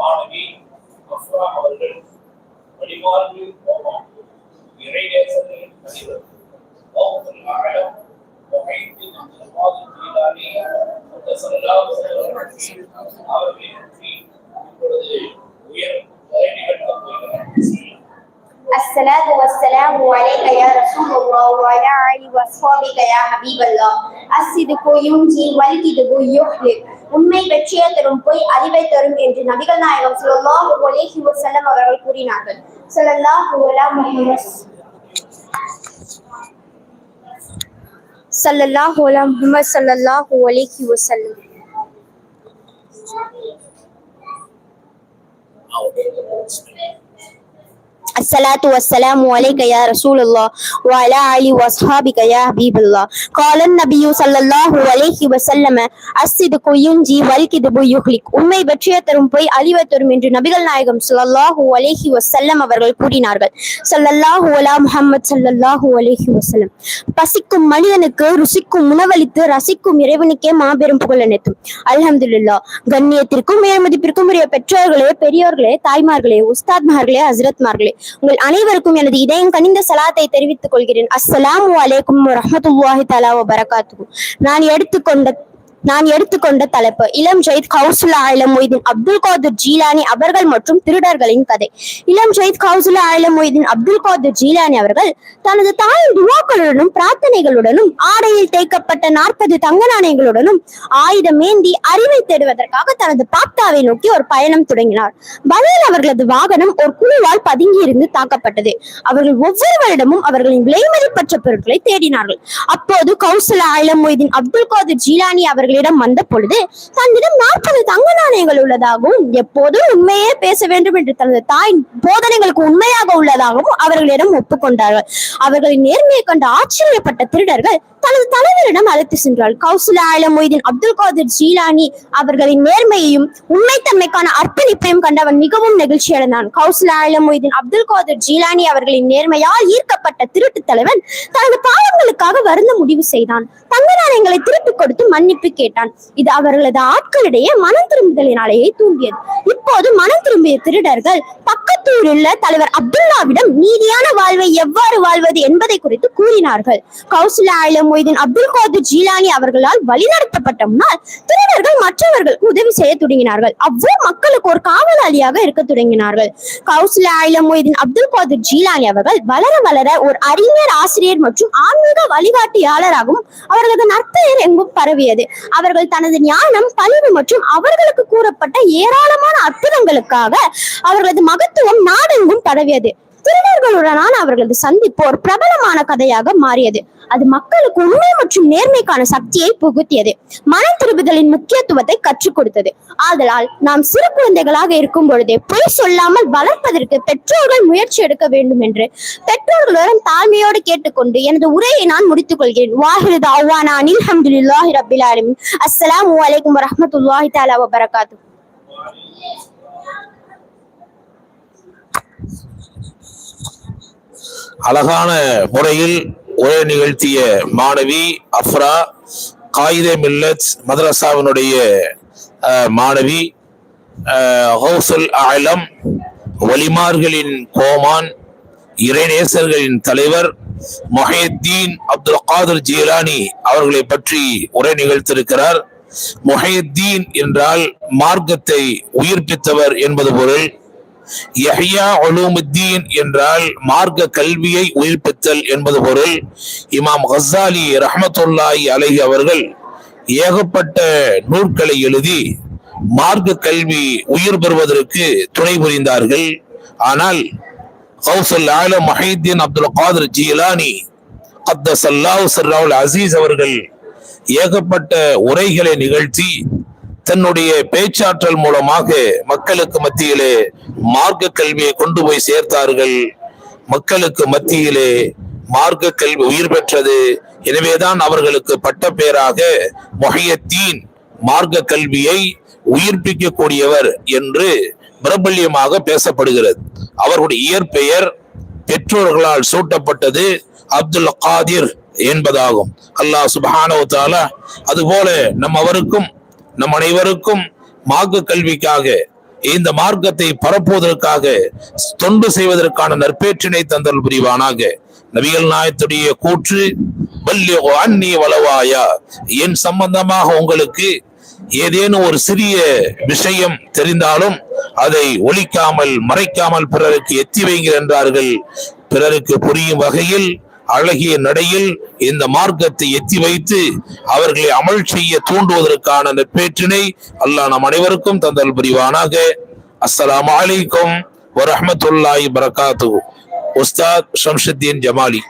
மாணவி அஃப்ரா அவர்கள் வழிமாறு கோபம் இறைநேசர்களின் தலைவர். வகுப்பில் ஆழம் வகைத்தில் அந்த பாதம் ஜீலானி அந்த الصلاة والسلام عليك يا رسول الله وعلى آله وأصحابك يا حبيب الله الصدق ينجي والكذب يحلق உண்மை வெற்றியை தரும் பொய் அழிவை தரும் என்று நபிகள் நாயகம் ஸல்லல்லாஹு அலைஹி வஸல்லம் அவர்கள் கூறினார்கள் ஸல்லல்லாஹு அலா முஹம்மத் ஸல்லல்லாஹு அலா முஹம்மத் ஸல்லல்லாஹு அலைஹி வஸல்லம் الصلاة والسلام عليك يا رسول الله وعلى آله وأصحابك يا حبيب الله قال النبي صلى الله عليه وسلم الصدق ينجي والكذب يهلك உண்மை வெற்றியை தரும் போய் அழிவை தரும் என்று நபிகள் நாயகம் ஸல்லல்லாஹு அலைஹி வஸல்லம் அவர்கள் கூறினார்கள் ஸல்லல்லாஹு அலா முஹம்மத் ஸல்லல்லாஹு அலைஹி வஸல்லம் பசிக்கும் மனிதனுக்கு ருசிக்கும் உணவளித்து ரசிக்கும் இறைவனுக்கே மாபெரும் புகழ் அனைத்தும் அல்ஹம்துலில்லாஹ் கண்ணியத்திற்கும் மேல்மதிப்பிற்கும் உரிய பெற்றோர்களே பெரியோர்களே தாய்மார்களே உஸ்தாத்மார்களே ஹஸ்ரத்மார்களே உங்கள் அனைவருக்கும் எனது இதயம் கனிந்த சலாத்தை தெரிவித்துக் கொள்கிறேன். அஸ்ஸலாமு வலைக்கும் ரஹமத்துல்லாஹி தலா வரகாத்து நான் எடுத்துக்கொண்ட நான் எடுத்துக்கொண்ட தலைப்பு. இளம் ஜெயித் கௌசுல்லா ஆயிலம் மொய்தீன் அப்துல் காதிர் ஜீலானி அவர்கள் மற்றும் திருடர்களின் கதை. இளம் ஜெயித் கௌசுல்லா ஆயிலம் மொய்தீன் அப்துல் காதிர் ஜீலானி அவர்கள் தனது தாயின் துவாக்களுடனும் பிரார்த்தனைகளுடனும் ஆடையில் தேய்க்கப்பட்ட நாற்பது தங்க நாணயங்களுடனும் ஆயுதம் ஏந்தி அறிவை தேடுவதற்காக தனது பாப்தாவை நோக்கி ஒரு பயணம் தொடங்கினார். வழியில் அவர்களது வாகனம் ஒரு குழுவால் பதுங்கி இருந்து தாக்கப்பட்டது. அவர்கள் ஒவ்வொரு வருடமும் அவர்களின் விலைமதிப்பற்ற பொருட்களை தேடினார்கள். அப்போது கௌசல ஆயிலம் மொய்தீன் அப்துல் காதிர் ஜீலானி அவர்கள் அவர்களிடம் வந்த பொழுது தன்னிடம் நாற்பது தங்க நாணயங்கள் உள்ளதாகவும் எப்போதும் உண்மையே பேச வேண்டும் என்று தனது தாயின் போதனைகளுக்கு உண்மையாக உள்ளதாகவும் அவர்களிடம் ஒப்புக்கொண்டார்கள். அவர்களின் நேர்மையை கண்டு ஆச்சரியப்பட்ட திருடர்கள் தனது தலைவரிடம் அழைத்து சென்றார் கௌசல ஆயிலம் அப்துல் காதிர் ஜீலானி அவர்களின் நேர்மையையும் உண்மைத்தன்மைக்கான அர்ப்பணிப்பையும் கண்டவன் மிகவும் நெகிழ்ச்சி அடைந்தான். கௌசல ஆயிலம் அப்துல் காதிர் ஜீலானி அவர்களின் நேர்மையால் ஈர்க்கப்பட்ட திருட்டு தலைவன் தனது பாவங்களுக்காக வருந்த முடிவு செய்தான். தங்க நாணயங்களை திருட்டு கொடுத்து மன்னிப்பு கேட்டான். இது அவர்களது ஆட்களிடையே மனம் திரும்புதலின் அலையை தூண்டியது இப்போது மனம் திரும்பிய திருடர்கள் கோயம்புத்தூரில் உள்ள தலைவர் அப்துல்லாவிடம் நீதியான வாழ்வை எவ்வாறு வாழ்வது என்பதை குறித்து கூறினார்கள். கௌசல ஆயிலம் மொய்தீன் அப்துல் காதிர் ஜீலானி அவர்களால் வழிநடத்தப்பட்ட முன்னால் திருடர்கள் மற்றவர்களுக்கு உதவி செய்ய தொடங்கினார்கள். அவ்வளவு மக்களுக்கு ஒரு காவலாளியாக இருக்க தொடங்கினார்கள். கௌசல ஆயிலம் மொய்தீன் அப்துல் காதிர் ஜீலானி அவர்கள் வளர வளர ஒரு அறிஞர் ஆசிரியர் மற்றும் ஆன்மீக வழிகாட்டியாளராகவும் அவர்களது நற்பெயர் எங்கும் பரவியது. அவர்கள் தனது ஞானம் பணிவு மற்றும் அவர்களுக்கு கூறப்பட்ட ஏராளமான அற்புதங்களுக்காக அவர்களது மகத்துவம் நாடெங்கும் பரவியது. திருடர்களுடனான அவர்களது சந்திப்பு ஒரு பிரபலமான கதையாக மாறியது. அது மக்களுக்கு உண்மை மற்றும் நேர்மைக்கான சக்தியை புகுத்தியது. மனம் திருப்புதலின் முக்கியத்துவத்தை கற்றுக் கொடுத்தது. ஆதலால் நாம் சிறு குழந்தைகளாக இருக்கும் பொழுதே பொய் சொல்லாமல் வளர்ப்பதற்கு பெற்றோர்கள் முயற்சி எடுக்க வேண்டும் என்று பெற்றோர்களுடன் தாழ்மையோடு கேட்டுக்கொண்டு எனது உரையை நான் முடித்துக் கொள்கிறேன் வாஹிரு தாவானா அனில் ஹம்துலில்லாஹி ரப்பில் ஆலமீன். அஸ்ஸலாமு அலைக்கும் வரஹ்மத்துல்லாஹி தஆலா அழகான முறையில் உரை நிகழ்த்திய மாணவி அஃப்ரா காயிதே மில்லத் மதரசாவினுடைய மாணவி ஹவுசல் ஆலம் வலிமார்களின் கோமான் இறைநேசர்களின் தலைவர் மொஹியத்தீன் அப்துல் காதர் ஜீலானி அவர்களை பற்றி உரை நிகழ்த்திருக்கிறார். மொஹியத்தீன் என்றால் மார்க்கத்தை உயிர்ப்பித்தவர் என்பது பொருள். யஹ்யா உலூமுத்தீன் என்றால் மார்க்க கல்வியை உயிர்ப்பித்தல் என்பது பொருள். இமாம் ஹசாலி ரஹமத்துல்லாஹி அலஹி அவர்கள் ஏகப்பட்ட நூல்களை எழுதி மார்க்க கல்வி உயிர் பெறுவதற்கு துணை புரிந்தார்கள். ஆனால் கௌசல் ஆலம் மஹீத்தீன் அப்துல் காதர் ஜீலானி அத்தசல்லாஹு சர்ராவுல் அசீஸ் அவர்கள் ஏகப்பட்ட உரைகளை நிகழ்த்தி தன்னுடைய பேச்சாற்றல் மூலமாக மக்களுக்கு மத்தியிலே மார்க்க கல்வியை கொண்டு போய் சேர்த்தார்கள். மக்களுக்கு மத்தியிலே மார்க்க கல்வி உயிர் பெற்றது. எனவேதான் அவர்களுக்கு பட்ட பெயராக மொஹியத்தீன் மார்க்க கல்வியை உயிர்ப்பிக்கக்கூடியவர் என்று பிரபல்யமாக பேசப்படுகிறது. அவருடைய இயற்பெயர் பெற்றோர்களால் சூட்டப்பட்டது அப்துல் காதிர் என்பதாகும். அல்லாஹ் சுபஹானஹு தாலா அதுபோல நம் அவருக்கும் நம் அனைவருக்கும் மார்க்க கல்விக்காக இந்த மார்க்கத்தை பரப்புவதற்காக தொண்டு செய்வதற்கான நற்பேற்றினை தந்தல் புரிவானாக. நபிகள் நாயத்துடைய கூற்று வல்லியோ அன்னி வளவாயா என் சம்பந்தமாக உங்களுக்கு ஏதேனும் ஒரு சிறிய விஷயம் தெரிந்தாலும் அதை ஒழிக்காமல் மறைக்காமல் பிறருக்கு எத்தி வைங்கள் என்றார்கள். பிறருக்கு புரியும் வகையில் அழகிய நடையில் இந்த மார்க்கத்தை எத்தி வைத்து அவர்களை அமல் செய்ய தூண்டுவதற்கான நற்பேற்றினை அல்லாஹ் நம் அனைவருக்கும் தந்தல் புரிவானாக. அஸ்லாம் அலைக்கும் வரஹ்மத்துல்லாஹி பரகாத்து உஸ்தாத் ஷம்ஷுத்தீன் ஜமாலி.